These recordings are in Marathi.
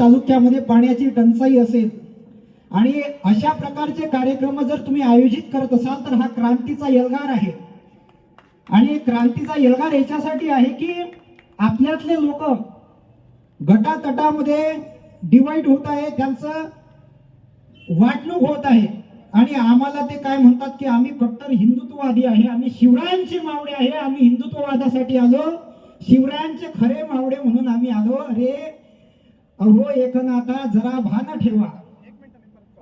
तालुक्यामध्ये पाण्याची टंचाई असेल आणि अशा प्रकारचे कार्यक्रम जर तुम्ही आयोजित करत असाल तर हा क्रांतीचा यलगार आहे. आणि क्रांतीचा यलगार याच्यासाठी आहे की आपल्यातले लोक गटातटामध्ये डिवाइड होत आहे त्यांचं वाटणूक होत आहे. आणि आम्हाला ते काय म्हणतात की आम्ही कट्टर हिंदुत्ववादी आहे आम्ही शिवरायांचे मावडे आहे आम्ही हिंदुत्ववादासाठी आलो. शिवरायांचे खरे मावडे म्हणून आम्ही आलो. अरे अहो एकनाथा जरा भान ठेवा.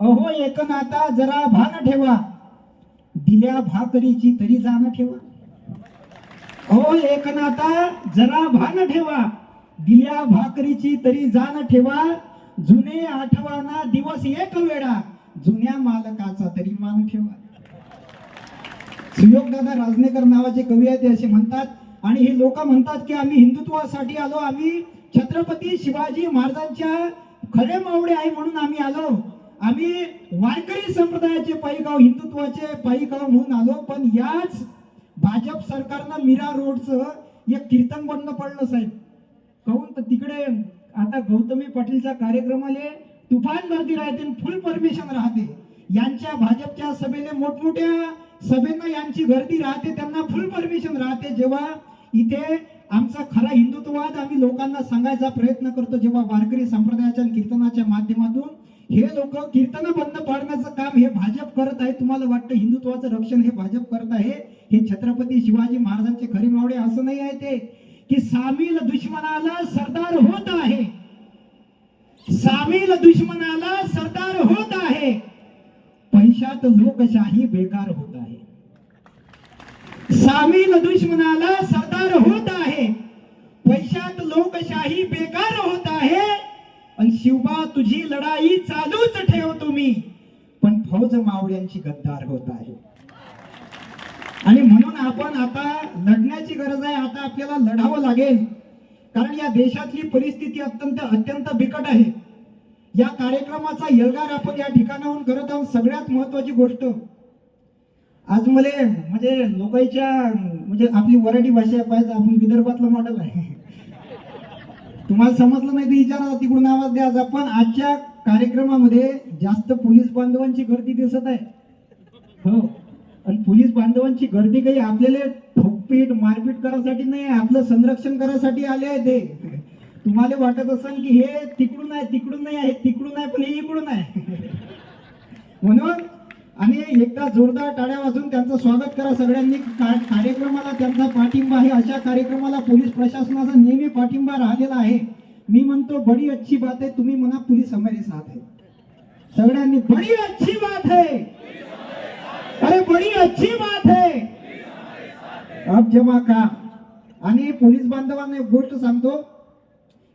अहो एकनाथा जरा भान ठेवा. दिल्या भाकरीची तरी जाण ठेवा. अहो एकनाथा जरा भान ठेवा. दिल्या भाकरीची तरी जाण ठेवा. जुने आठवाना दिवस एक वेळा. जुन्या मालकाचा तरी मान ठेवा. सुयोगदादा राजनेकर नावाचे कवी आहेत ते असे म्हणतात. आणि हे लोक म्हणतात की आम्ही हिंदुत्वासाठी आलो आम्ही छत्रपती शिवाजी महाराजांच्या खरे मावळे आहे म्हणून आम्ही आलो. आम्ही वारकरी संप्रदायाचे पायीगाव हिंदुत्वाचे पायीगाव म्हणून आलो. पण याच भाजप सरकारनं मीरा रोडचं एक कीर्तन बंद पडलं साहेब. काहून? तर तिकडे आता गौतमी पाटीलच्या कार्यक्रमाले तुफान गर्दी राहते फुल परमिशन राहते. यांच्या भाजपच्या सभेने मोठमोठ्या सभेनं यांची गर्दी राहते त्यांना फुल परमिशन राहते. जेव्हा इथे आमचा खरा हिंदुत्ववाद आम्ही लोकांना सांगायचा प्रयत्न करतो जेव्हा वारकरी संप्रदायाच्या कीर्तनाच्या माध्यमातून हे लोक कीर्तन बंद पाडण्याचं काम हे भाजप करत आहे. तुम्हाला वाटतं हिंदुत्वाचं रक्षण हे भाजप करत आहे? हे छत्रपती शिवाजी महाराजांचे खरी मावडे असं नाही आहे ते? की सामील दुश्मनाला सरदार होत आहे. सामील दुश्मनाला सरदार होत आहे. पैशात लोकशाही बेकार होत. सामील दुश्मनाला सरदार होत आहे. पैशात लोकशाही बेकार होत आहे. आणि शिवबा तुझी लढाई चालूच ठेव तुम्ही. पण फौज मावळ्यांची गद्दार होत आहे. आणि म्हणून आपण आता लढण्याची गरज आहे. आता आपल्याला लढावं लागेल. कारण या देशातली परिस्थिती अत्यंत अत्यंत बिकट आहे. या कार्यक्रमाचा यलगार आपण या ठिकाणाहून करत आहोत. सगळ्यात महत्वाची गोष्ट आज मला म्हणजे लोकांच्या म्हणजे आपली वराठी भाषा पाहिजे आपण विदर्भातलं मॉडेल आहे. तुम्हाला समजलं नाही तर विचारा तिकडून आवाज द्या पण आजच्या कार्यक्रमामध्ये जास्त पोलीस बांधवांची गर्दी दिसत आहे. हो. आणि पोलीस बांधवांची गर्दी काही आपल्याला ठोकपीट मारपीट करायसाठी नाही आपलं संरक्षण करायसाठी आले आहे ते. तुम्हाला वाटत असेल की हे तिकडून आहे तिकडून नाही आहे तिकडून आहे पण हे इकडून आहे. म्हणून आणि एकदा जोरदार टाळ्या वाजून त्यांचं स्वागत करा सगळ्यांनी. का- कार्यक्रमाला त्यांचा पाठिंबा आहे. अशा कार्यक्रमाला पोलीस प्रशासनाचा नेहमी पाठिंबा राहिलेला आहे. मी म्हणतो बडी अच्छी बात आहे. तुम्ही म्हणा पोलीस हमारे साथ आहे. सगळ्यांनी बडी अच्छी बात है. अरे बडी अच्छी बात है. अब जमा का आणि पोलीस बांधवांना एक गोष्ट सांगतो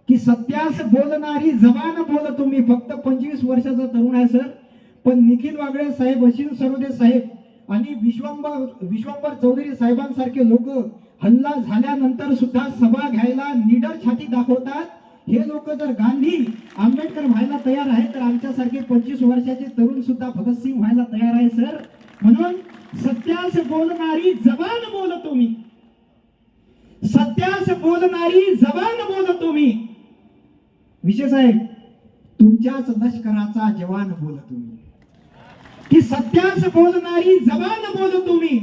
की सत्यास बोलणारी जबान बोल तुम्ही फक्त पंचवीस वर्षाचा तरुण आहे सर. पण निखिल वागळे साहेब अशिन सरोदे साहेब आणि विश्वंबर विश्वंबर चौधरी साहेबांसारखे लोक हल्ला झाल्यानंतर सुद्धा सभा घ्यायला निडर छाती दाखवतात. हे लोक जर गांधी आंबेडकर व्हायला तयार आहे तर आमच्यासारखे पंचवीस वर्षाचे तरुण सुद्धा भगतसिंग व्हायला तयार आहे सर. म्हणून सत्यास बोलणारी जबान बोलतो तुम्ही. सत्यास बोलणारी जबान बोलतो मी विशेष साहेब तुमच्याच लष्कराचा जवान बोलतो तुम्ही. की सत्यास बोलणारी जबान बोलतो मी.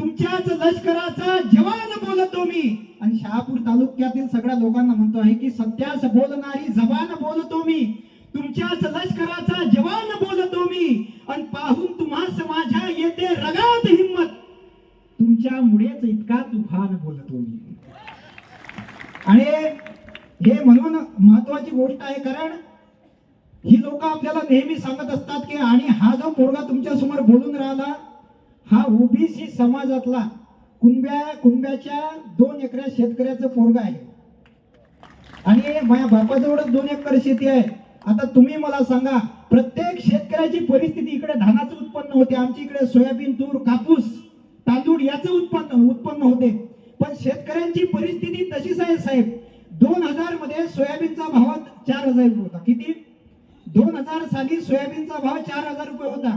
तुमच्याच लष्कराचा जवान बोलतो मी. आणि शहापूर तालुक्यातील सगळ्या लोकांना म्हणतो आहे की सत्यास बोलणारी जबान बोलतो मी. तुमच्याच लष्कराचा जवान बोलतो मी. आणि पाहून तुम्हा माझ्या येते रगात हिंमत. तुमच्यामुळेच इतका तुफान बोलतो मी. आणि हे म्हणून महत्वाची गोष्ट आहे कारण ही लोक आपल्याला नेहमी सांगत असतात की आणि हा जो पोरगा तुमच्यासमोर बोलून राहिला हा ओबीसी समाजातला कुंब्या कुंब्याच्या दोन एकऱ्या शेतकऱ्याचं पोरगा आहे. आणि माझ्या बापाजवळच दोन एकर शेती आहे. आता तुम्ही मला सांगा प्रत्येक शेतकऱ्याची परिस्थिती इकडे धानाचं उत्पन्न होते आमच्या इकडे सोयाबीन तूर कापूस तांदूळ याचं उत्पन्न उत्पन्न होते. पण शेतकऱ्यांची परिस्थिती तशीच आहे साहेब. दोन हजारमध्ये सोयाबीनचा भाव चार हजार होता. किती? दोन हजार साली सोयाबीनचा भाव चार हजार रुपये होता.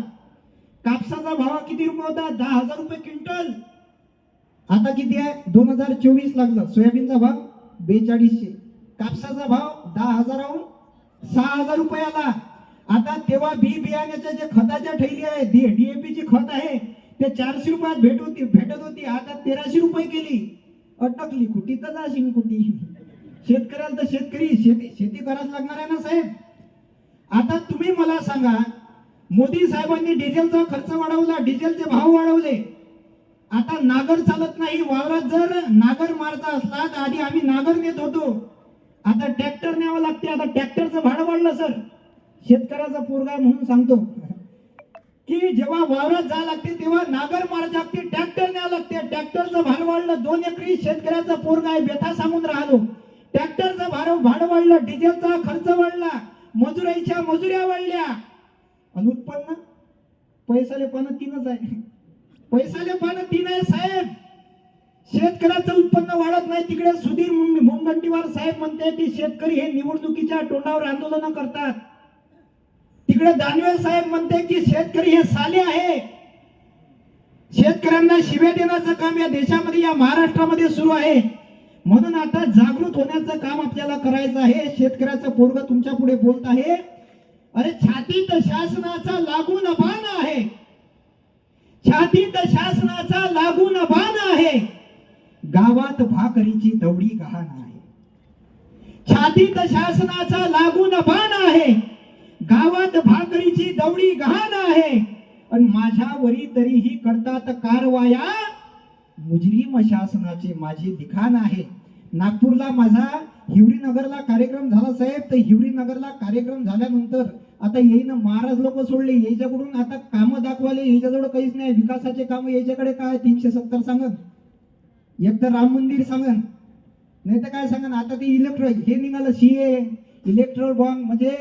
कापसाचा भाव किती रुपये होता? दहा हजार रुपये क्विंटल. आता किती आहे? दोन हजार चोवीस लागलं. सोयाबीनचा भाव बेचाळीसशे. कापसाचा भाव दहा हजाराहून सहा हजार रुपये आला. आता तेव्हा बी बियाण्याच्या जे खताच्या ठैली आहे डीएपी ची खत आहे ते चारशे रुपयात भेट होती भेटत होती. आता तेराशे रुपये केली. अटकली. कुठी तर जाशील कुठे? शेतकऱ्याला तर शेतकरी शेती शेती करायला लागणार आहे ना साहेब? आता तुम्ही मला सांगा मोदी साहेबांनी डिझेलचा खर्च वाढवला डिझेलचे भाव वाढवले. आता नागर चालत नाही वावरात जर नागर मारता असला तर आधी आम्ही नागर नेत होतो. आता ट्रॅक्टर न्यावं लागते आता ट्रॅक्टरचं भाडं वाढलं सर. शेतकऱ्याचा पोरगा म्हणून सांगतो. की जेव्हा वावरात जा लागते तेव्हा नागर मार लागते ट्रॅक्टर न्यावं लागते. ट्रॅक्टरचं भाडं वाढलं दोन एकरी शेतकऱ्याचा पोरगा आहे व्यथा सांगून राहिलो. ट्रॅक्टरचं भाडं भाडं वाढलं डिझेलचा खर्च वाढला. मजुराईच्या मजुऱ्या वाढल्या. आणि उत्पन्न? पैसाले पानं तीनच आहे. पैसाले पानं तीन आहे साहेब. शेतकऱ्याचं उत्पन्न वाढत नाही तिकडे. सुधीर मुनगंटीवार साहेब म्हणते की शेतकरी हे निवडणुकीच्या तोंडावर आंदोलन करतात. तिकडे दानवे साहेब म्हणते की शेतकरी हे साले आहे. शेतकऱ्यांना शिव्या देण्याचं काम या देशामध्ये या महाराष्ट्रामध्ये सुरू आहे. म्हणून आता जागृत होण्याचं काम आपल्याला करायचं आहे. शेतकऱ्याचं पोरग तुमच्यापुढे बोलत आहे. अरे छातीत शासनाचा लागून बाण आहे. छातीत शासनाचा लागून बाण आहे. गावात भाकरीची दवडी गहाण आहे. छातीत शासनाचा लागून बाण आहे. गावात भाकरीची दवडी गहाण आहे. आणि माझ्यावरी तरीही करतात कारवाया. मुजरीम शासनाचे माझे लिखाण आहे. नागपूरला माझा हिवरी नगरला कार्यक्रम झाला साहेब. तर हिवरी नगरला कार्यक्रम झाल्यानंतर आता येईन महाराज लोक सोडले. याच्याकडून आता कामं दाखवाले याच्याजवळ काहीच नाही. विकासाचे कामं याच्याकडे काय तीनशे सत्तर सांगन. एक तर राम मंदिर सांगन. नाही तर काय सांगन? आता ते इलेक्ट्रो हे निघालं सी ए इलेक्ट्रो बॉम्ब म्हणजे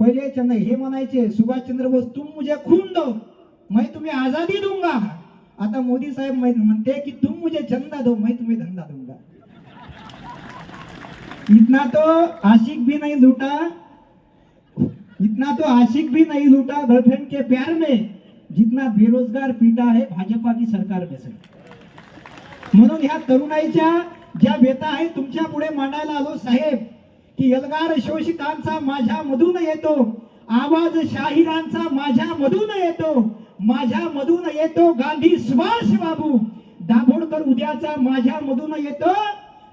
पहिले चंद्र हे म्हणायचे सुभाषचंद्र बोस तुम मुझे खून दो मैं तुम्ही आजादी दूंगा. आता मोदी साहेब म्हणते की तुम मुझे चंदा दो मैं तुम्ही धंदा दूंगा. इतना तो आशिक भी नहीं लूटा। इतना तो आशिक भी नहीं लूटा गर्लफ्रेंड के प्यार में जितना बेरोजगार पीटा है भाजपा की सरकार में सर म्हणून ह्या तरुणाईच्या ज्या व्यथा आहे तुमच्यापुढे मांडायला आलो साहेब की यलगार शोषितांचा माझ्या मधून येतो आवाज शाहिरांचा माझ्या मधून येतो माझ्या मधून येतो गांधी सुभाष बाबू दाभोळकर उद्याचा माझ्या मधून येतो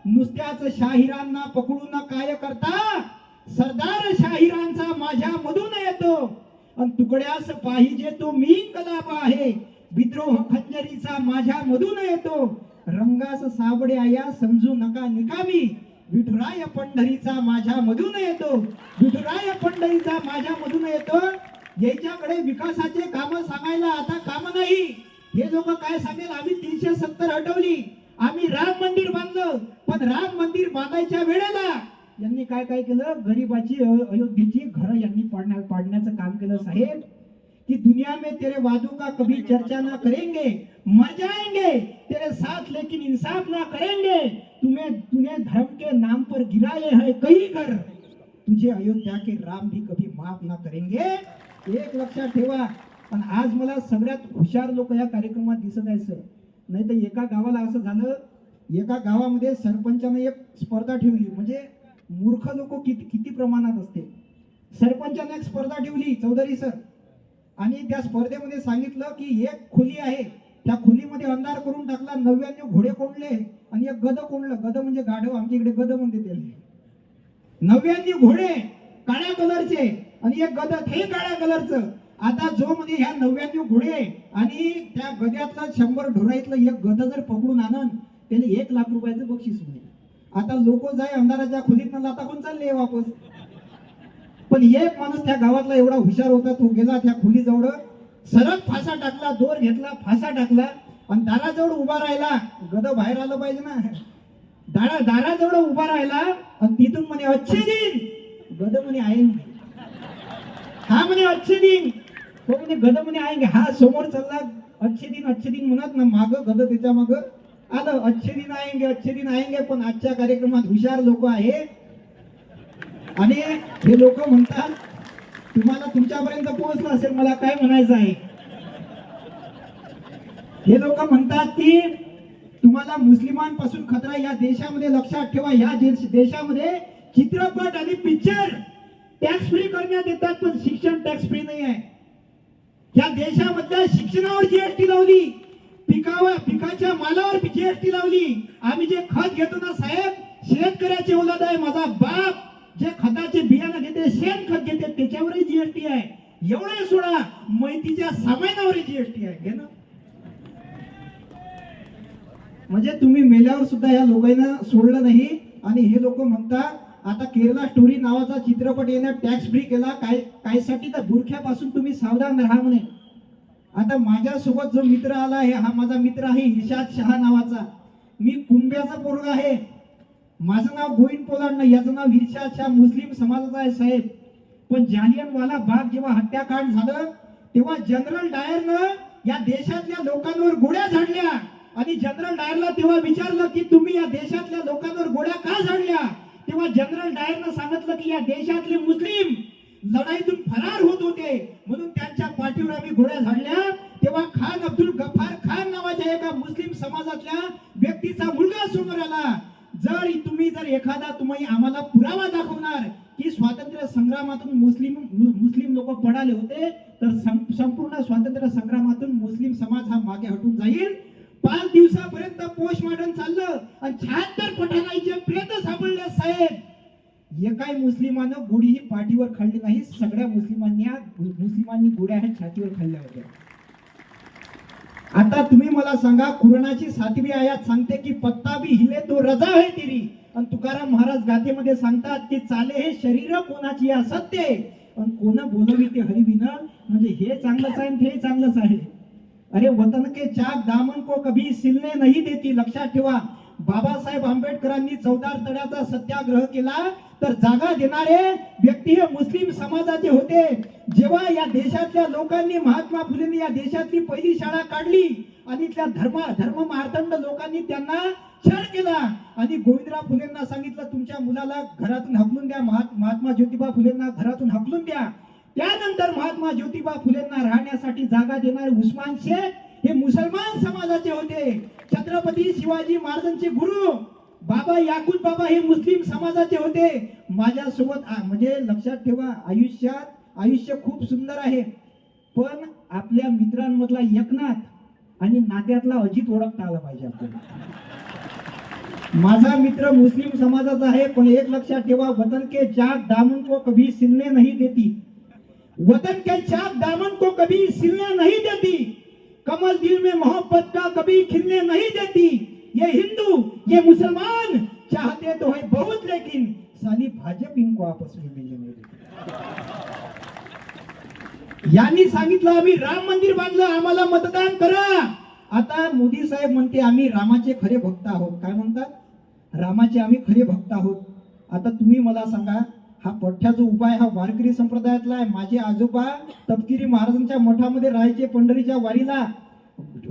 नुसत्याच शाहिरांना पकडून काय करता सरदार शाहिरांचा माझ्या मधून येतो. आणि तुकड्यास पाहिजे तो मी कलाप आहे. विद्रोह खंजरीचा माझ्या मधून येतो. रंगास साबड्या या समजू नका निकामी. विठुराय पंढरीचा माझ्या मधून येतो. विठुराय पंढरीचा माझ्या मधून येतो. याच्याकडे विकासाचे काम सांगायला आता काम नाही. हे लोक काय सांगेल? आम्ही तीनशे सत्तर हटवली. आम्ही राम मंदिर बांधलं पण राम मंदिर बांधायच्या वेळेला यांनी काय काय केलं? गरीबाची अयोध्येची घरं यांनी पाडण्या पाडण्याचं काम केलं. साहेब कि दुनिया में तेरे वादों का कभी चर्चा ना करेंगे मर जाएंगे. तेरे साथ लेकिन इंसाफ ना करेंगे. तुम्हें तुम्हें धर्म के नाम पर गिराए है कई घर. तुझे अयोध्या के राम भी कभी माफ ना करेंगे. एक लक्षात ठेवा. पण आज मला सगळ्यात हुशार लोक या कार्यक्रमात दिसत आहे सर. नाही तर एका गावाला असं झालं एका गावामध्ये सरपंचाने एक स्पर्धा ठेवली. म्हणजे मूर्ख लोक किती किती प्रमाणात असते. सरपंचाने एक स्पर्धा ठेवली चौधरी सर. आणि त्या स्पर्धेमध्ये सांगितलं की एक खोली आहे. त्या खोलीमध्ये अंधार करून टाकला नव्याण्णव घोडे कोंडले आणि एक गद कोंडलं. गद म्हणजे गाढव आमच्या इकडे गद म्हणते त्याला. नव्याण्णव घोडे काळ्या कलरचे आणि एक गद हे काळ्या कलरचं. आता जो म्हणजे ह्या नव्याण्णव घोडे आणि त्या गद्यातला शंभर ढोराईतलं एक गद जर पकडून आणन त्याने एक लाख रुपयाचं बक्षीस मिळेल. आता लोक जाय अंधाराच्या खोलीत लाता कोण चालले वापस? पण एक माणूस त्या गावातला एवढा हुशार होता तो गेला त्या खोलीजवळ सरळ फासा टाकला दोर घेतला फासा टाकला आणि दाराजवळ उभा राहिला गद बाहेर आलं पाहिजे ना. दारा दाराजवळ उभा राहिला आणि तिथून म्हणे अच्छे दिन. गद म्हणे आहे हा म्हणे अच्छे दिन. तो म्हणे गद म्हणे आहे हा समोर चालला अच्छे दिन अच्छे दिन म्हणत ना माग गद त्याच्या माग आलं अच्छे दिन आएंगे अच्छे दिन आएंगे पण आजच्या कार्यक्रमात हुशार लोक आहे. आणि हे लोक म्हणतात तुम्हाला तुमच्यापर्यंत पोहोचलं असेल मला काय म्हणायचं आहे? हे लोक म्हणतात की तुम्हाला मुस्लिमांपासून खतरा या देशामध्ये लक्षात ठेवा या देश- देशामध्ये चित्रपट आणि पिक्चर टॅक्स फ्री करण्यात येतात पण शिक्षण टॅक्स फ्री नाही आहे. या देशामधल्या शिक्षणावर जीएसटी लावली. पिकावर पिकाच्या मालावर जीएसटी लावली. आम्ही जे खत घेतो ना साहेब शेतकऱ्याचे औलाद आहे माझा बाप. जे खताचे बियाणं घेते शेण खत घेते त्याच्यावरही जीएसटी आहे. एवढे सोडा मैतीच्या सामानावरही जीएसटी आहे. घे ना. म्हणजे तुम्ही मेल्यावर सुद्धा या लोकांना सोडलं नाही. आणि हे लोक म्हणतात आता केरला स्टोरी नावाचा चित्रपट येणं टॅक्स फ्री केला. काय कायसाठी तर बुरख्यापासून तुम्ही सावधान राहा म्हणे. आता माझ्यासोबत जो मित्र आला आहे हा माझा मित्र आहे हिशाद शहा नावाचा. मी कुंब्याचा पोरगा आहे. माझं नाव गोविंद पोलांड याचं नाव हिरशाद शहा मुस्लिम समाजाचा आहे साहेब. पण जालियनवाला बाग जेव्हा हत्याकांड झालं तेव्हा जनरल डायरनं या देशातल्या लोकांवर गोळ्या झाडल्या. आणि जनरल डायरला तेव्हा विचारलं की तुम्ही या देशातल्या लोकांवर गोळ्या का झाडल्या? तेव्हा जनरल डायरनं सांगितलं की या देशातले मुस्लिम लढाईतून फरार होत होते. म्हणून त्यांच्या पाठीवर आम्ही घोड्या झाडल्या. तेव्हा खान अब्दुल गफार खान नावाच्या एका मुस्लिम समाजातल्या व्यक्तीचा मुलगा समोर आला. जर तुम्ही जर एखादा तुम्ही आम्हाला पुरावा दाखवणार की स्वातंत्र्य संग्रामातून मुस्लिम मुस्लिम लोक पडाले होते तर संपूर्ण स्वातंत्र्य संग्रामातून मुस्लिम समाज हा मागे हटून जाईल. पाच दिवसापर्यंत पोस्टमॉर्टम चाललं आणि शहात्तर पठाणाईचे प्रेत सापडले साहेब एकाही मुस्लिमानं गुढी ही पाठीवर खाल्ली नाही सगळ्या मुस्लिमांनी मुस्लिमांनी गुड्या ह्या छातीवर खाल्ल्या होत्या. आता तुम्ही मला सांगा कुराणाची सातवी आयात सांगते की पत्ता बी हिले तो रजा आहे तिरी. आणि तुकाराम महाराज गाथेमध्ये सांगतात की चाले हे शरीर कोणाची असत्य सत्य आणि कोण बोलवी ते हरिविन म्हणजे हे चांगलंच आहे आणि ते चांगलंच आहे. अरे वतन के चाक दामन को कभी सिलने नहीं देती. लक्षात ठेवा बाबासाहेब आंबेडकरांनी चौदार तळ्याचा सत्याग्रह केला तर जागा देणारे व्यक्ती हे मुस्लिम समाजाचे होते. जेव्हा या देशातल्या लोकांनी महात्मा फुलेंनी या देशातली पहिली शाळा काढली आणि त्या धर्म धर्म मार्तंड लोकांनी त्यांना छळ केला आणि गोविंदराव फुलेंना सांगितलं तुमच्या मुलाला घरातून हकलून द्या महात्मा ज्योतिबा फुलेंना घरातून हकलून द्या. त्यानंतर महात्मा ज्योतिबा फुलेंना राहण्यासाठी जागा देणारे उस्मान शेख हे मुसलमान समाजाचे होते. छत्रपती शिवाजी महाराजांचे गुरु बाबा याकूब बाबा हे मुस्लिम समाजाचे होते. माझ्यासोबत म्हणजे लक्षात ठेवा आयुष्यात आयुष्य खूप सुंदर आहे. पण आपल्या मित्रांमधला एकनाथ आणि नात्यातला अजित ओळखता आला पाहिजे आपल्याला. माझा मित्र मुस्लिम समाजाचा आहे पण एक लक्षात ठेवा वतन के जात दामून को कभी सिलने नाही देती. वतन के चाक दामन को कभी सिलने नहीं देती। कमल दिल में मोहब्बत का कभी खिलने नहीं देती। ये हिंदू ये मुसलमान चाहते तो है बहुत लेकिन साली भाजप इनको आपस में मिलने नहीं देती। यांनी सांगितलं आम्ही राम मंदिर बांधलं आम्हाला मतदान करा. आता मोदी साहेब म्हणते आम्ही रामाचे खरे भक्त आहोत. काय म्हणतात? रामाचे आम्ही खरे भक्त आहोत. आता तुम्ही मला सांगा हा पठ्ठा जो उपाय हा वारकरी संप्रदायातला आहे माझे आजोबा तपकिरी महाराजांच्या मठामध्ये राहायचे पंढरीच्या वारीला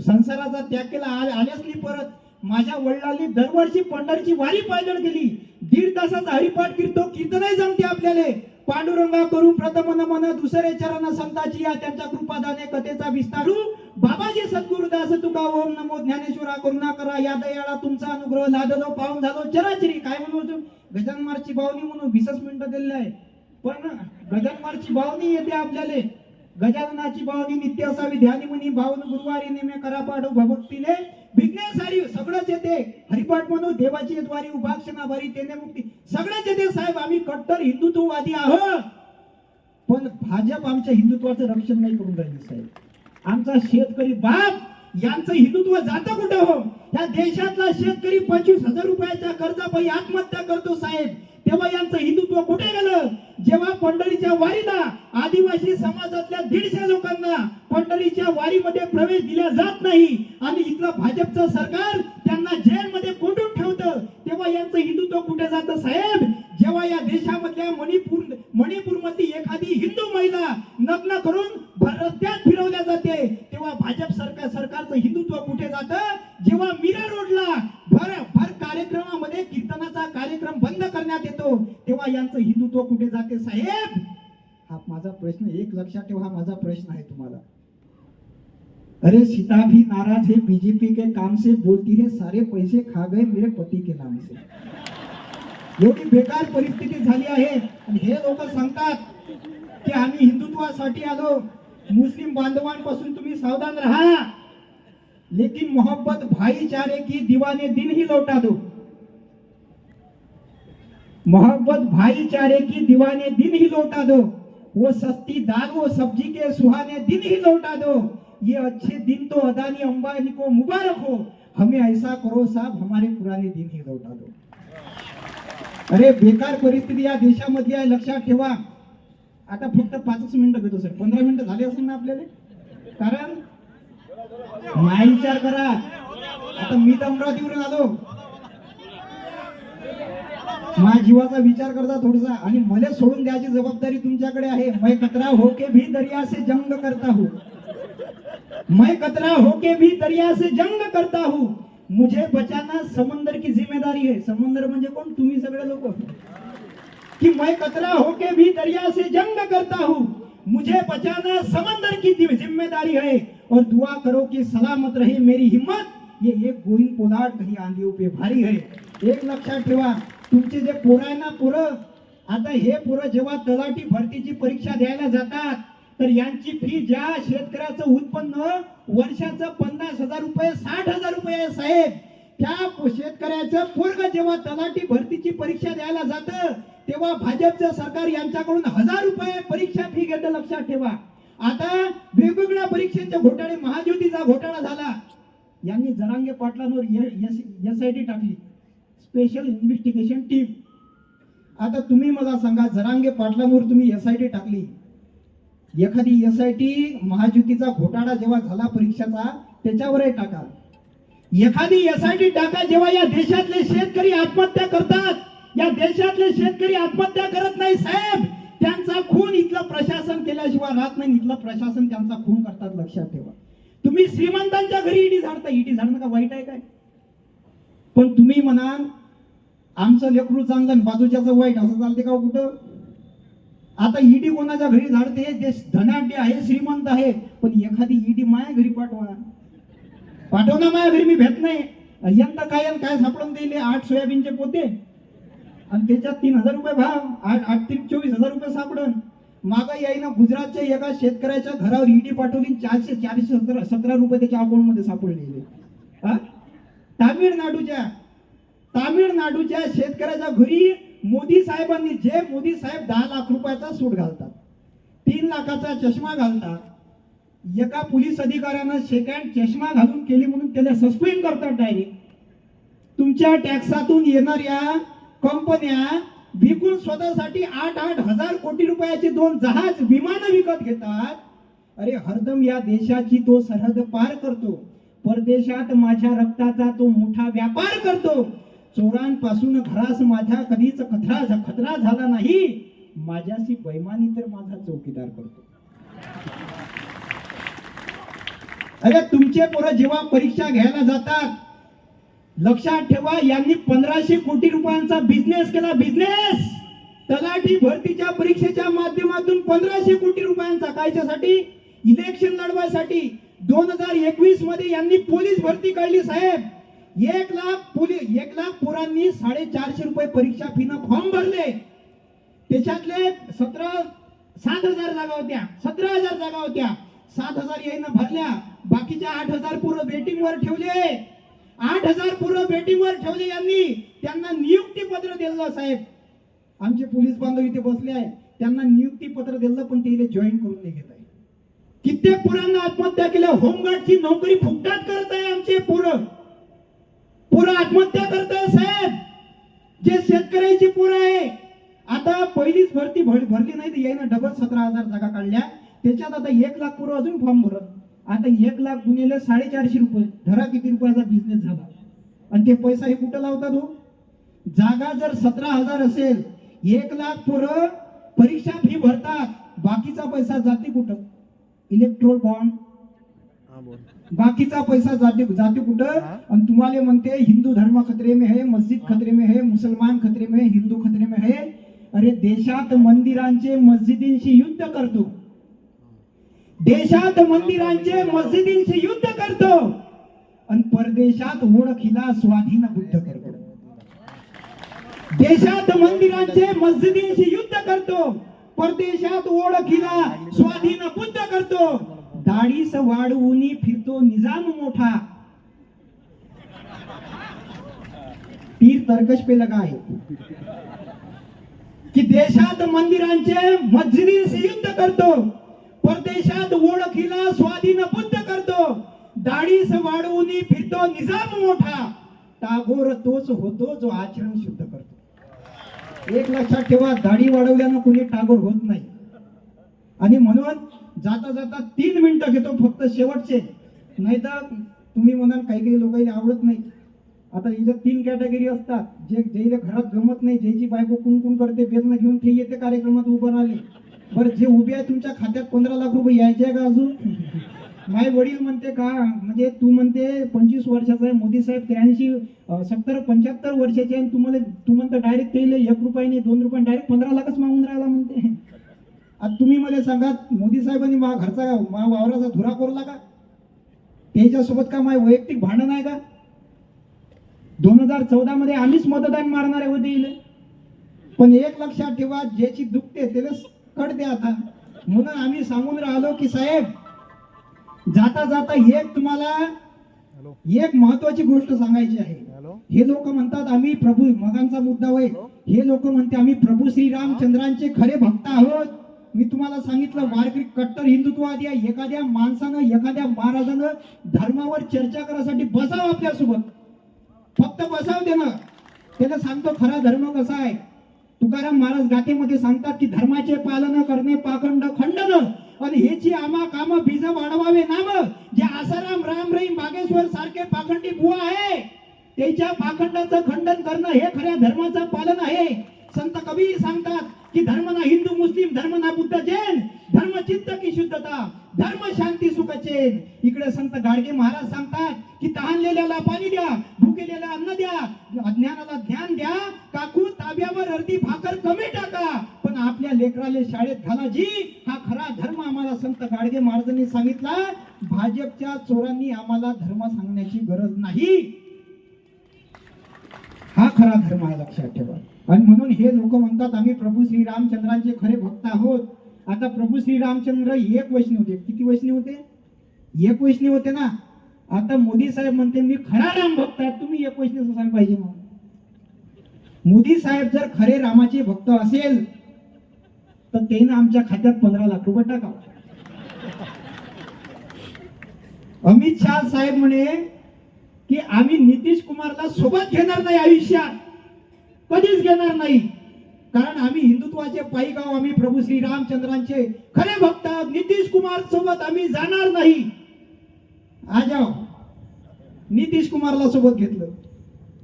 संसाराचा त्याग केला आ- आल्याच नाही परत माझ्या वडिलांनी दरवर्षी पंढरीची वारी पायदळ केली. दीड तासाचा हरिपाठ कीर्तो कीर्तनही जमते आपल्याला. पांडुरंगा करू प्रथम नमन दुसरे चरण संताची या त्यांच्या कृपादाने कथेचा विस्तारू. बाबाजी सद्गुरुदास तुका ओम नमो ज्ञानेश्वरा करुणा करा या दयाळा तुमचा अनुग्रह लादलो पाहून झालो चराचरी. काय म्हणू होतो? गजानमारची बावनी म्हणून वीसच मिनिटं दिलेलं आहे पण गजानमारची बावनी येते आपल्याला. गजाननाची बावनी नित्य असावी ध्यानी म्हणी बावन गुरुवारी नेमे करा पाठव भक्तीले विघ्नेसारी सगळंच येते. हरिपाठ म्हणू देवाची द्वारी उभाक्षणा भरी तेने मुक्ती. सगळंच येते साहेब आम्ही कट्टर हिंदुत्ववादी आहोत. पण भाजप आमच्या हिंदुत्वाचं रक्षण नाही करून राहिले साहेब. आमचा शेतकरी बाप यांचं हिंदुत्व जातं कुठं हो? या देशातला शेतकरी पंचवीस हजार रुपयाच्या कर्जापायी आत्महत्या करतो साहेब. तेव्हा यांचं हिंदुत्व कुठे गेलं? जेव्हा पंढरीच्या वारीला आदिवासी समाजातल्या दीडशे लोकांना पंढरीच्या वारीमध्ये प्रवेश दिला जात नाही आणि इथलं भाजपचं सरकार त्यांना जेलमध्ये कोंडून ठेवतं तेव्हा यांचं हिंदुत्व कुठे जातं साहेब? जेव्हा या देशामधल्या मणिपूर मणिपूर मधली एखादी हिंदू महिला नग्न करून रस्त्यात फिरवल्या जाते तेव्हा भाजप सरकार सरकारचं हिंदुत्व कुठे जातं? जेव्हा मीरा रोडला भर भर कार्यक्रमामध्ये कीर्तनाचा कार्यक्रम बंद करण्यात येतो तेव्हा यांचं हिंदुत्व कुठे जातं? ते साहेब! हा माझा प्रश्न एक लक्षात ठेवा हा माझा प्रश्न आहे तुम्हाला. अरे सीता भी नाराज है बीजेपी के काम से बोलती है सारे पैसे खा गए मेरे पति के नाम से. एवढी बेकार परिस्थिती झाली आहे. आणि हे लोक सांगतात की आम्ही हिंदुत्वासाठी आलो. मुस्लिम बांधवांपासून तुम्ही सावधान राहा. लेकिन मोहब्बत भाईचारे की दीवाने दिन ही लौटा दो. मोहब्बत भाईचारे की दीवाने दिन ही लौटा दो। वो सस्ती दाल वो सब्जी के सुहाने दिन ही लौटा दो। ये अच्छे दिन तो अदानी अंबानी को मुबारक हो। हमें ऐसा करो साहब हमारे पुराने दिन ही लौटा दो। अरे बेकार परिस्थिती या देशामध्ये आहे लक्षात ठेवा। आता फक्त पाचच मिनिटं देतो सर पंधरा मिनिटं झाले असेल ना आपल्याला? कारण? नाही विचार करा. आता मी तर अमरावतीवरून आलो. माझ्या जीवाचा विचार करता थोडासा आणि मला सोडून द्यायची जबाबदारी तुमच्याकडे आहे. मैं कतरा होके भी दर्या से जंग करता हूँ. मैं कतरा होके भी दरिया से जंग करता हूँ. मुझे बचाना समंदर की जिम्मेदारी है. समंदर म्हणजे कोण? तुम्ही सगळे लोक. कि मैं कतरा होके भी दरिया से जंग करता हूँ. मुझे बचाना समंदर की जिम्मेदारी है. और दुआ करो कि सलामत रहे मेरी हिम्मत. ये एक गोविंद पोलाट कधी आंधीव पे भारी है. एक लक्षात ठेवा. तुमचे जे पोरं आहे ना पोरं आता हे पोरं जेव्हा तलाठी भरतीची परीक्षा द्यायला जातात तर यांची फी ज्या शेतकऱ्याचं उत्पन्न वर्षाचं पन्नास हजार रुपये साठ हजार रुपये साहेब. त्या शेतकऱ्याचं पोरग जेव्हा तलाठी भरतीची परीक्षा द्यायला जातं तेव्हा भाजपचं सरकार यांच्याकडून हजार रुपये परीक्षा फी घेतं लक्षात ठेवा. आता वेगवेगळ्या परीक्षेचे घोटाळे महाज्योतीचा घोटाळा झाला. यांनी जरांगे पाटलांवर एस आय टी टाकली. स्पेशल इन्व्हेस्टिगेशन टीम आता तुम्ही मला सांगा जरांगे पाटलांवर तुम्ही एस आय टी टाकली. एखादी एस आय टी महाज्युतीचा घोटाळा जेव्हा झाला परीक्षाचा त्याच्यावरही टाका. एखादी एस आय टी टाका जेव्हा या देशातले शेतकरी आत्महत्या करतात. या देशातले शेतकरी आत्महत्या करत नाही साहेब. त्यांचा खून इथलं प्रशासन केल्याशिवाय राहत नाही इथलं प्रशासन त्यांचा खून करतात लक्षात ठेवा. तुम्ही श्रीमंतांच्या घरी इडी झाडता इडी झाडणं का वाईट आहे काय? पण तुम्ही म्हणाल आमचं लेकरू चांगलं बाजूच्याचं वाईट असं चालते का हो कुठं? आता ईडी कोणाच्या घरी झाडते? ते धनाढ्य आहे श्रीमंत आहे पण एखादी ईडी माया घरी पाठवा. पाठव ना माझ्या घरी मी भेट नाही. यंदा काय काय सापडून दिले आठ सोयाबीनचे पोते? आणि त्याच्यात तीन हजार रुपये भाव आठ आठ तीन चोवीस हजार रुपये सापडन. मागा यायनं गुजरातच्या एका शेतकऱ्याच्या घरावर ईडी पाठवली चारशे चारशे सतरा सतरा रुपये त्याच्या अकाउंटमध्ये सापडलेले. हा? तामिळनाडूच्या तामिळनाडूच्या शेतकऱ्याच्या घरी मोदी साहेबांनी जे मोदी साहेब दहा लाख रुपयाचा सूट घालतात तीन लाखाचा चष्मा घालतात एका पोलीस अधिकाऱ्यानं सेकंड चष्मा घालून केली म्हणून त्याला सस्पेंड करतात डायरेक्ट तुमच्या टॅक्सातून येणाऱ्या कंपन्या विकून स्वतःसाठी आठ आठ हजार कोटी रुपयाचे दोन जहाज विमान विकत घेतात. अरे हरदम या देशाची तो सरहद पार करतो. परदेशात माझ्या रक्ताचा तो मोठा व्यापार करतो. चोरांपासून घरास माझ्या कधीच खतरा खतरा झाला नाही. माझ्याशी बैमानी तर माझा चौकीदार करतो. अरे तुमचे पोरं जेव्हा परीक्षा घ्यायला जातात लक्षात ठेवा यांनी पंधराशे कोटी रुपयांचा बिझनेस केला बिझनेस तलाठी भरतीच्या परीक्षेच्या माध्यमातून पंधराशे कोटी रुपयांचा कायच्यासाठी? इलेक्शन लढवायसाठी. दोन हजार एकवीसमध्ये यांनी पोलीस भरती काढली साहेब. एक लाख पोलीस एक लाख पोरांनी साडेचारशे रुपये परीक्षा फीनं फॉर्म भरले. त्याच्यातले सतरा सात हजार जागा होत्या. सतरा हजार जागा होत्या. सात हजार यायनं भरल्या. बाकीच्या आठ हजार पूर्ण वेटिंग वर ठेवले. आठ हजार पूर्ण वेटिंग वर ठेवले यांनी. त्यांना नियुक्ती पत्र दिलं साहेब. आमचे पोलीस बांधव इथे बसले आहे त्यांना नियुक्ती पत्र दिलं पण ते जॉईन करून नाही घेत आहे कित्येक पोरांना आत्महत्या केल्या. होमगार्डची नोकरी फुकटात करत आहे आमचे पोरं. पोरं आत्महत्या करत हो साहेब. जे शेतकऱ्याची पोरं आहे. आता पहिलीच भरती भर भरली नाही तर यायनं डबल सतरा हजार जागा काढल्या. त्याच्यात आता एक लाख पोरं अजून फॉर्म भरत. आता एक लाख गुन्हेले साडेचारशे रुपये. धरा किती रुपयाचा बिझनेस झाला. आणि ते पैसा हे कुठं लावतात हो? जागा जर सतरा हजार असेल एक लाख पोरं परीक्षा फी भरतात. बाकीचा पैसा जाते कुठं? इलेक्ट्रोल बॉन्ड बाकीचा पैसा जाते जाते कुठं? आणि तुम्हाला म्हणते हिंदू धर्म खतरे में है मस्जिद खतरे में है मुसलमान खतरे में है हिंदू खतरे में है. अरे देशात मंदिरांचे मस्जिदींशी युद्ध करतो. देशात मंदिरांचे मस्जिदींशी युद्ध करतो. आणि परदेशात ओळखीला स्वाधीन बुद्ध करतो. देशात मंदिरांचे मस्जिदींशी युद्ध करतो. परदेशात ओळखीला स्वाधीन बुद्ध करतो. दाढीस वाढवून फिरतो निजाम मोठा. पीर तर्कश पे लगा आहे की देशात मंदिरांचे मस्जिदींशी युद्ध करतो परदेशात ओळखीला स्वाधीन बुद्ध करतो दाढीस वाढवून फिरतो निजाम मोठा. टागोर तोच होतो जो आचरण शुद्ध करतो. एक लक्षात ठेवा दाढी वाढवल्यानं कुणी टागोर होत नाही. आणि म्हणून जाता जाता तीन मिनिटं घेतो फक्त शेवटचे. नाही तर तुम्ही म्हणाल काही काही लोकांना आवडत नाही. आता हिच्यात तीन कॅटेगरी असतात. जे जेला घरात गमत नाही ज्याची बायको कुणकुण करते बेदनं घेऊन ते येते कार्यक्रमात उभं राहिले. बरं जे उभे आहे तुमच्या खात्यात पंधरा लाख रुपये यायचे का अजून? माय वडील म्हणते का म्हणजे तू म्हणते पंचवीस वर्षाचा आहे मोदी साहेब त्र्याऐंशी सत्तर पंच्याहत्तर वर्षाचे आहे आणि तुम्हाला तू म्हणता डायरेक्ट ते एक रुपयाने दोन रुपये डायरेक्ट पंधरा लाखच मागून राहिला म्हणते. आता तुम्ही मला सांगा मोदी साहेबांनी मा घरचा मा वावराचा धुरा कोरला का? त्याच्यासोबत का माय वैयक्तिक भांडण आहे का? दोन हजार चौदा मध्ये आम्हीच मतदान मारणारे होते इले. पण एक लक्षात ठेवा ज्याची दुखते त्याला कळते आता. म्हणून आम्ही सांगून राहिलो की साहेब जाता जाता एक तुम्हाला एक महत्वाची गोष्ट सांगायची आहे. हे लोक म्हणतात आम्ही प्रभू मगांचा मुद्दा होय. हे लोक म्हणते आम्ही प्रभू श्री रामचंद्रांचे खरे भक्त आहोत. मी तुम्हाला सांगितलं वारकरी कट्टर हिंदुत्ववादी आहे. एखाद्या माणसानं एखाद्या महाराजानं धर्मावर चर्चा करायसाठी बसावं आपल्यासोबत. फक्त बसाव देणं त्याला सांगतो खरा धर्म कसा आहे? तुकाराम महाराज गाथेमध्ये सांगतात की धर्माचे पालन करणे पाखंड खंडन. आणि हेची आमा काम बीज वाढवावे नाम. जे आसाराम राम रहीम बागेश्वर सारखे पाखंडी बुवा आहे. त्याच्या पाखंडाचं खंडन करणं हे खऱ्या धर्माचं पालन आहे. संत कबीर सांगतात की धर्म ना हिंदू मुस्लिम धर्म ना बुद्ध जैन धर्म चित्त की शुद्धता धर्म शांती सुख चैन इकडे संत गाडगे महाराज सांगतात की तहानलेल्याला पाणी द्या भुकेलेला अन्न द्या अज्ञानाला ज्ञान द्या काकू ताब्यावर अर्धी भाकर कमी टाका. पण आपल्या लेकराले शाळेत घाला जी. हा खरा धर्म आम्हाला संत गाडगे महाराजांनी सांगितला. भाजपच्या चोरांनी आम्हाला धर्म सांगण्याची गरज नाही. हा खरा धर्म आहे लक्षात ठेवा. आणि म्हणून हे लोक म्हणतात आम्ही प्रभू श्री रामचंद्रांचे खरे भक्त आहोत. आता प्रभू श्री रामचंद्र एक वैष्णव होते. किती वैष्णव होते? एक वैष्णव होते ना? आता मोदी साहेब म्हणते मी खरा राम भक्त आहे तुम्ही एक वैष्णव असायला पाहिजे मग मोदी साहेब जर खरे रामाचे भक्त असेल तर त्यानं आमच्या खात्यात पंधरा लाख रुपये टाकावं. अमित शहा साहेब म्हणे की आम्ही नितीश कुमारला सोबत घेणार नाही आयुष्यात. कधीच घेणार नाही. कारण आम्ही हिंदुत्वाचे पायी गाव आम्ही प्रभू श्री रामचंद्रांचे खरे भक्त नितीश कुमार सोबत आम्ही जाणार नाही. आजाव नितीश कुमारला सोबत घेतलं.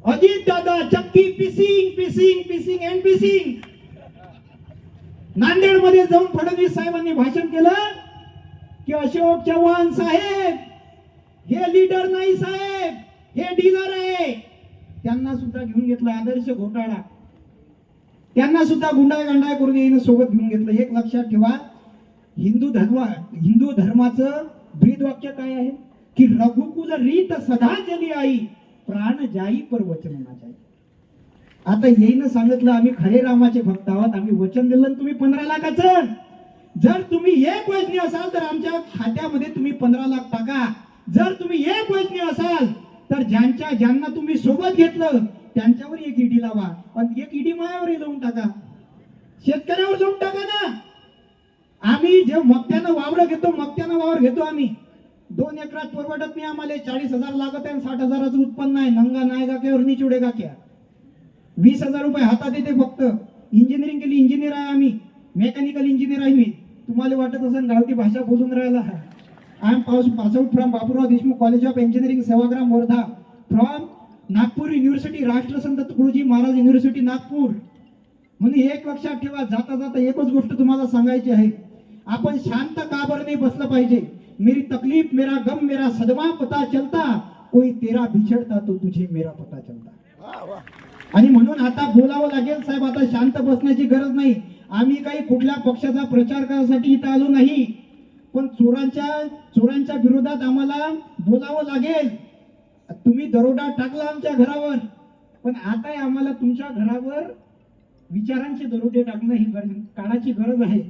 अजित दादा चक्की पिसिंग पिसिंग पिसिंग अँड पिसिंग. नांदेडमध्ये जाऊन फडणवीस साहेबांनी भाषण केलं की अशोक चव्हाण साहेब हे लीडर नाही साहेब हे डीलर आहे. त्यांना सुद्धा घेऊन घेतलं आदर्श घोटाळा. त्यांना सुद्धा गुंडाय गांडाय करून येईन सोबत घेऊन घेतलं. एक लक्षात ठेवा. हिंदू धर्म हिंदू धर्माचं ब्रीदवाक्य काय आहे? की रघुकुल रीत सदा जली आई प्राण जाई पर वचन जाई आता येईन सांगितलं आम्ही खरे रामाचे भक्त आहोत आम्ही वचन दिलं तुम्ही पंधरा लाखाचं. जर तुम्ही एक वचनी असाल तर आमच्या खात्यामध्ये तुम्ही पंधरा लाख टाका. जर तुम्ही एक वचनी असाल तर ज्यांच्या ज्यांना तुम्ही सोबत घेतलं त्यांच्यावर एक ईडी लावा. पण एक ईडी मायावर लावून टाका. शेतकऱ्यावर लावून टाका ना. आम्ही जे मक्त्यानं वावर घेतो मक्त्यानं वावर घेतो आम्ही. दोन एकरात परवडत नाही आम्हाला. चाळीस हजार लागत आहे आणि साठ हजाराचं उत्पन्न आहे. नंगा नाही का केवर निचुडे का क्या वीस हजार रुपये हातात येते फक्त. इंजिनिअरिंग केली इंजिनियर आहे आम्ही. मेकॅनिकल इंजिनियर आहे मी. तुम्हाला वाटत असेल गावठी भाषा बोलून राहिला. I am pass pass from Bapurao Deshmukh college of engineering Sevagram Wardha from Nagpur university Rashtrasant Tukdoji Maharaj university Nagpur म्हणून एक लक्षात ठेवा जाता जाता एकच गोष्ट तुम्हाला सांगायची आहे. आपण शांत का बरं नाही बसलं पाहिजे? मेरी तकलीफ मेरा गम मेरा सदमा पता चलता. कोई तेरा बिछड़ता तो तुझे मेरा पता चलता. आणि म्हणून आता बोलावं लागेल साहेब आता शांत बसण्याची गरज नाही. आम्ही काही कुठल्या पक्षाचा प्रचार करण्यासाठी इथं आलो नाही. पण चोरांच्या चोरांच्या विरोधात आम्हाला बोलावं लागेल. तुम्ही दरोडा टाकला आमच्या घरावर. पण आता आम्हाला तुमच्या घरावर विचारांचे दरोडे टाकणं ही गर- काळाची गरज आहे.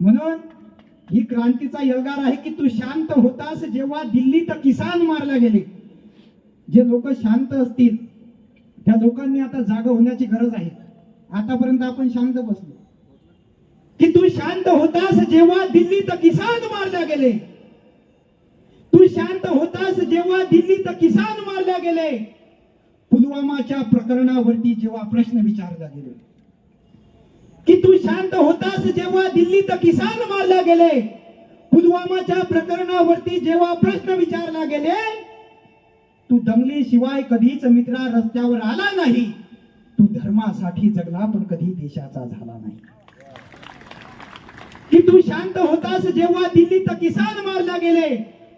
म्हणून ही क्रांतीचा यलगार आहे की तू शांत होतास जेव्हा दिल्लीत किसान मारले गेले. जे लोक शांत असतील त्या लोकांनी आता जागा होण्याची गरज आहे. आतापर्यंत आपण शांत बसलो. की तू शांत होतास जेव्हा दिल्लीत किसान मारल्या गेले. तू शांत होतास जेव्हा दिल्लीत किसान मारल्या गेले. पुलवामाच्या प्रकरणावरती जेव्हा प्रश्न विचारला गेले. की तू शांत होतास जेव्हा दिल्लीत किसान मारल्या गेले. पुलवामाच्या प्रकरणावरती जेव्हा प्रश्न विचारला गेले तू दंगली शिवाय कधीच मित्रा रस्त्यावर आला नाही. तू धर्मासाठी जगला पण कधी देशाचा झाला नाही. की तू शांत होतास जेव्हा दिल्लीत किसान मारला गेले?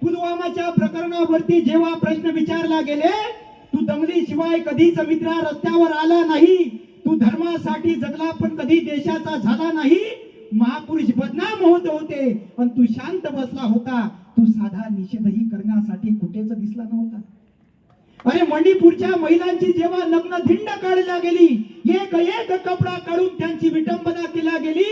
पुलवामाच्या प्रकरणावरती जेव्हा प्रश्न विचारला गेले तू दंगली शिवाय कधीच मित्रा रस्त्यावर आला नाही. तू धर्मासाठी जगला पण कधी देशाचा झाला नाही. महापुरुष बदनाम होत होते पण तू शांत बसला होता. तू साधा निषेधही करण्यासाठी कुठेच दिसला नव्हता. अरे मणिपूरच्या महिलांची जेव्हा नग्न धिंड काढल्या गेली एक एक कपडा काढून त्यांची विटंबना केला गेली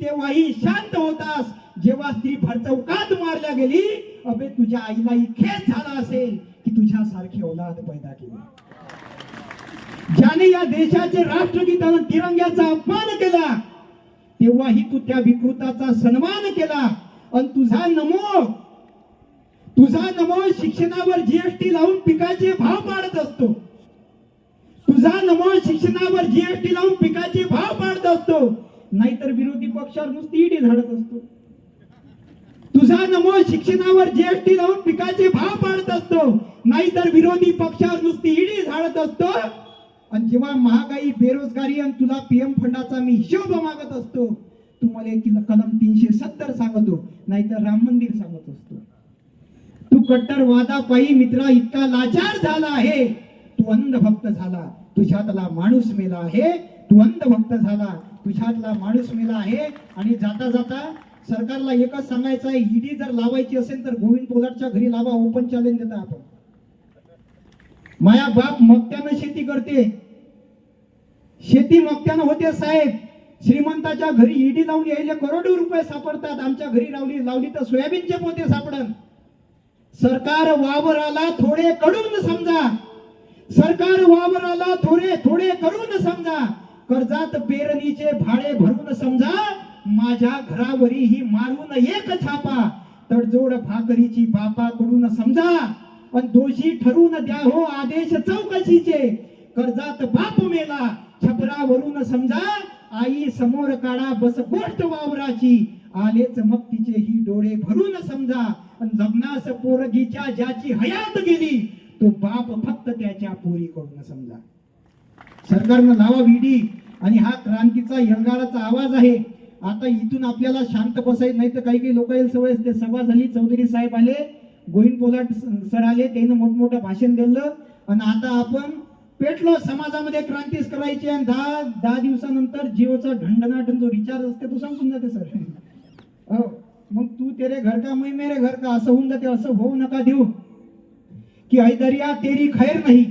तेव्हाही शांत होतास. जेव्हा स्त्री भरचौकात मारल्या गेली अबे तुझ्या आईलाही खेद झाला असेल की तुझ्या सारखी औलाद पैदा केली. ज्याने या देशाचे राष्ट्रगीत तिरंग्याचा अपमान केला तेव्हाही तू त्या विकृताचा सन्मान केला. आणि तुझा नमो तुझा नमो शिक्षणावर जीएसटी लावून पिकाचे भाव पाडत असतो. तुझा नमो शिक्षणावर जीएसटी लावून पिकाचे भाव पाडत असतो. नाहीतर विरोधी पक्षावर नुसती ईडी झाडत असतो. तुझा नमो शिक्षणावर जीएसटी लावून पिकाचे भाव पाडत असतो. नाहीतर विरोधी पक्षावर नुसती ईडी झाडत असतो. आणि जेव्हा महागाई बेरोजगारी आणि तुला पीएम फंडाचा मी हिशोब मागत असतो तुम्हाला एक कलम तीनशे सत्तर सांगतो नाहीतर राम मंदिर सांगत असतो. तू कट्टर वादापायी मित्रा इतका लाचार झाला आहे. तू अंधभक्त झाला. तुझ्यातला माणूस मेला आहे. तू अंधभक्त झाला. तुझ्यातला माणूस मेला आहे. आणि जाता जाता सरकारला एकच सांगायचं आहे ईडी जर लावायची असेल तर गोविंद पोलाटच्या घरी लावा ओपन चॅलेंज देता आपण. माया बाप मक्त्यानं शेती करते. शेती मक्त्यानं होते साहेब. श्रीमंताच्या घरी ईडी लावून यायले करोडो रुपये सापडतात. आमच्या घरी लावली लावली तर सोयाबीनचे पोते सापडन. सरकार वावराला थोडे कडून समजा. सरकार वावराला थोडे थोडे करून समजा. कर्जात पेरणीचे भाडे भरून समजा माझ्या घरावरीही मारून एक छापा तडजोड भाकरीची बापाकडून समजा पण दोषी ठरवून द्या हो आदेश चौकशीचे. कर्जात बाप मेला छपरावरून समजा आई समोर काढा बस गोष्ट वावराची. आलेच मग तिचे ही डोळे भरून समजा लग्नास पोरगीच्या ज्याची हयात गेली तो बाप फक्त त्याच्या पोरीकडून समजा. सरकारनं लावा विडी आणि हा क्रांतीचा यंगाराचा आवाज आहे. आता इथून आपल्याला शांत बसायचं नाही तर काही काही लोक येईल सवय असते. सभा झाली चौधरी साहेब आले गोविंद पोलाट सर आले त्यानं मोठमोठं भाषण दिलं. आणि आता आपण पेटलो समाजामध्ये क्रांतीच करायची आणि दहा दहा दिवसानंतर जिओचा ढंडनाट जो रिचार्ज असते तो संपून जाते सर. हो मग तू तेरे घर का मैं मेरे घर का? असं होऊन जाते असं होऊ नका देऊ. की ऐदर्या तेरी खैर नाही.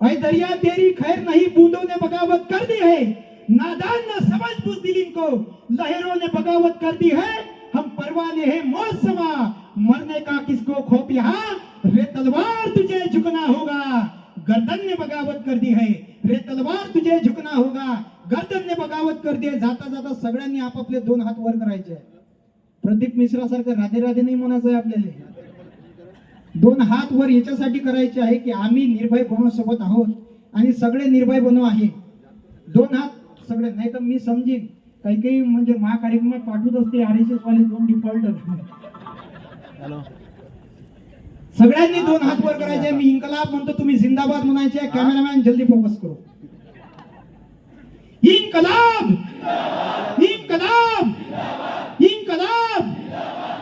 ऐ दरिया तेरी खैर नहीं बूंदों ने बगावत कर दी है। नादान न समझ बुजदिल इनको। लहरों ने बगावत कर दी है। हम परवाने हैं मौत समा मरने का किसको खोप यहाँ? रे तलवार तुझे झुकना होगा। गर्दन ने बगावत कर दी है। रे तलवार तुझे झुकना होगा। गर्दन ने बगावत कर दी है जाता जाता सगळ्यांनी आपापले दोन हात वर करायचे प्रदीप मिश्रा सारखं राधे राधे नाही म्हणायचं आहे आपल्याला? दोन हात वर याच्यासाठी करायचे आहे की आम्ही निर्भय बनव सोबत आहोत आणि सगळे निर्भय बनव आहे. दोन हात सगळे नाही तर मी समजीन. काही काही म्हणजे महाकार्यक्रमात पाठवत असते आर एस एस वाले दोन डिफॉल्ट सगळ्यांनी दोन हात वर करायचे मी इन्कलाब म्हणतो तुम्ही जिंदाबाद म्हणायचे कॅमेरामॅन जल्दी फोकस करो. इन्कलाब! इन्कलाब! इन्कलाब!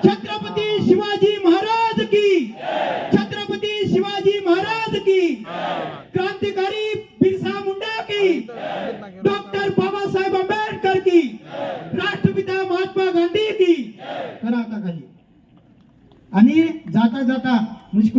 छत्रपती शिवाजी महाराज की छत्रपती शिवाजी महाराज की क्रांतिकारी बिरसा मुंडा की डॉक्टर बाबासाहेब आंबेडकर की राष्ट्रपिता महात्मा गांधी की. करा आता खाली. आणि जाता जाता मुश्किल